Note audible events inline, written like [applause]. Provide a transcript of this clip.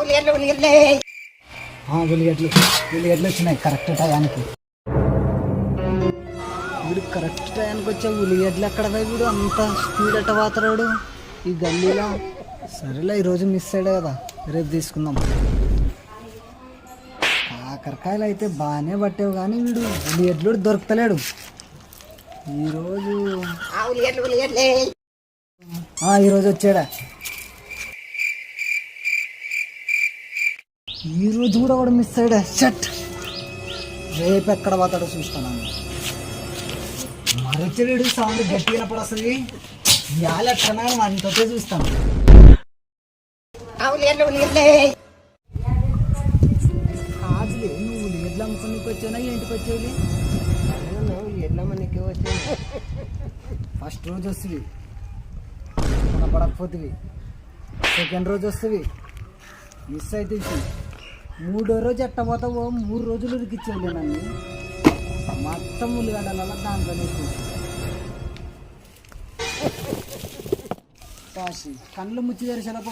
ఉల్లిగడ్డలు ఉల్లిగడ్డలు వచ్చినాయి. కరెక్ట్ టయానికి. వీడు కరెక్ట్ టయానికి వచ్చే ఉల్లిగడ్డలు ఎక్కడ వీడు? అంత స్పీడ్ ఎట్ట పోతాడు ఈ గల్లీలో. సరేలే ఈరోజు మిస్ అయ్యాడు కదా. రేపు తీసుకుందాం. కాకరకాయలు అయితే బాగానే పట్టావు కానీ వీడు ఉల్లిగడ్డలు దొరుకుతలేడు ఈరోజు ఈరోజు వచ్చాడా? ఈరోజు కూడా వాడు మిస్ అయ్యాడా. షట్ రేపు ఎక్కడ పోతాడో చూస్తాను మరొచ్చడు సౌండ్ గట్టినప్పుడు వస్తుంది ఇవాళ ఎట్లా అంతతో చూస్తాను. కాదులే నువ్వు ఎడ్లు అమ్ముకునికి వచ్చానా ఏంటికి వచ్చేది ఎడ్లమ్మనికి వచ్చేది ఫస్ట్ రోజు వస్తుంది మన పడకపోతుంది సెకండ్ రోజు వస్తుంది మిస్ అయితే మూడో రోజు ఎట్ట పోతావో మూడు రోజులు ఉరికిచ్చేది నన్ను. మొత్తం ఉల్లిగడ్డలలో దాంట్లోనే [laughs] కాశీ. కళ్ళు ముచ్చి అనుకో